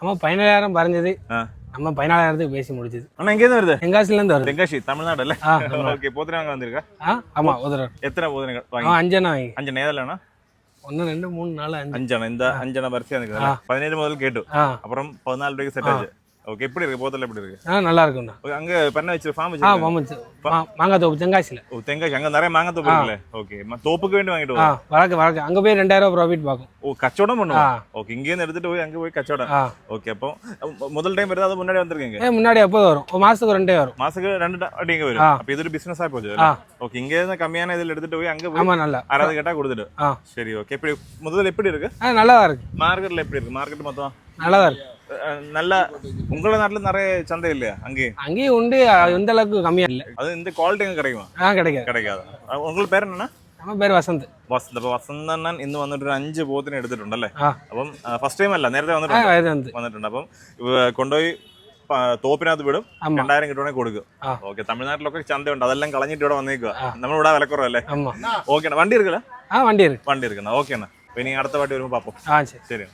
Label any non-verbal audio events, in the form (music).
நம்ம பதினேழாயிரம் பறஞ்சது. நம்ம பதினாலாயிரத்துக்கு பேசி முடிச்சது. அண்ணா எங்கேருந்து வருது? தென்காசில இருந்து வருது. தென்காசி (laughs) தமிழ்நாடு அல்ல ஆ ஓகே போத்திரி வாங்க வந்திருக்கா ஆமா உதரம் எத்தனை ஆ வாங்கி? அஞ்சனா வாங்கி. அஞ்சு நேதலண்ணா ஒன்று ரெண்டு மூணு நாலு அஞ்சு. அஞ்சன இந்த அஞ்சன வரிசையா இருக்குது பதினேழு முதல் கேட்டு. அப்புறம் பதினாலு ரூபாய்க்கு செட் ஆச்சு. ஓகே எப்படி இருக்கு போத்தல் எப்படி இருக்கு? ஆ நல்லா இருக்கும்ண்ணா. Okay, அங்க பண்ண வச்சு ஃபார்ம் ஆ வச்சு மாமச்சு மாங்காய் தோப்பு தென்காசியில். ஓ தெங்காசி அங்க நிறைய மாங்காய் தோப்பு இருக்குல்ல? ஓகே தோப்புக்கு வேண்டி வாங்கிட்டு ஆ வா வழக்கு வழக்கு அங்கே போய் ரெண்டாயிரம் ப்ராஃபிட் பார்க்கும். ஓ கச்சவடம் பண்ணுவோம். ஓகே இங்க இருந்து எடுத்துட்டு போய் அங்க போய் கச்சவடம் ஆ. ஓகே அப்போ முதல் டைம் வருது அது முன்னாடி வந்திருக்கீங்க? ஏ முன்னாடி எப்போ வரும். ஒரு மாதத்துக்கு ரெண்டே வரும். மாசத்துக்கு ரெண்டு இங்க வரும். அப்ப இது ஒரு பிசினஸா போச்சு ஓகே இங்க இருந்து கம்மியான இதுல எடுத்துட்டு போய் அங்க போய் ஆமாம் நல்லா. அறுபது கேட்டா கொடுத்துட்டு ஆ. சரி ஓகே எப்படி முதல்ல எப்படி இருக்கு? ஆ நல்லா இருக்கு. மார்க்கெட்ல எப்படி இருக்கு? மார்க்கெட் மொத்தம்? நல்லா இருக்கு. நல்ல உங்கள நாட்டுல நிறைய சந்தை இல்லையா அங்கே அங்கேயும் உண்டு அது எந்த அளவுக்கு கம்மியாக இல்லை அது இந்த குவாலிட்டி அங்க கிடைக்குமா ஆ கிடைக்காது கிடைக்காது அஹ், உங்களுக்கு പേര് என்னன்னா நம்ம பேர் வசந்த் വസന്ത് അപ്പൊ വസന്തണ്ണൻ ഇന്ന് വന്നിട്ട് ഒരു അഞ്ച് പോത്തിനെ എടുത്തിട്ടുണ്ടല്ലേ ആ. അപ്പം ഫസ്റ്റ് ടൈം അല്ല നേരത്തെ ஆ വന്നിട്ടുണ്ട് இது வந்து വന്നിട്ടുണ്ട് അപ്പം ഇവ കൊണ്ടുപോയി പ- തോപ്പിനകത്ത് വിടും ஆமா രണ്ടായിരം കിട്ടുവാണെങ്കിൽ കൊടുക്കും ആ. ഓക്കെ തമിഴ്നാട്ടിലൊക്കെ ചന്തയുണ്ട് അതെല്ലാം കളഞ്ഞിട്ട് ഇവിടെ വന്നേക്കുക നമ്മളിവിടെ വിലക്കുറവല്ലേ ஆமாம் ഓക്കെ വണ്ടി എടുക്കല ஆ வண்டி இருக்கு വണ്ടി എടുക്കണം ഓക്കെ അണ്ണാ അപ്പൊ ഇനി അടുത്ത പാട്ടി വരുമ്പോൾ പാപ്പോ ஆ சரி ശരി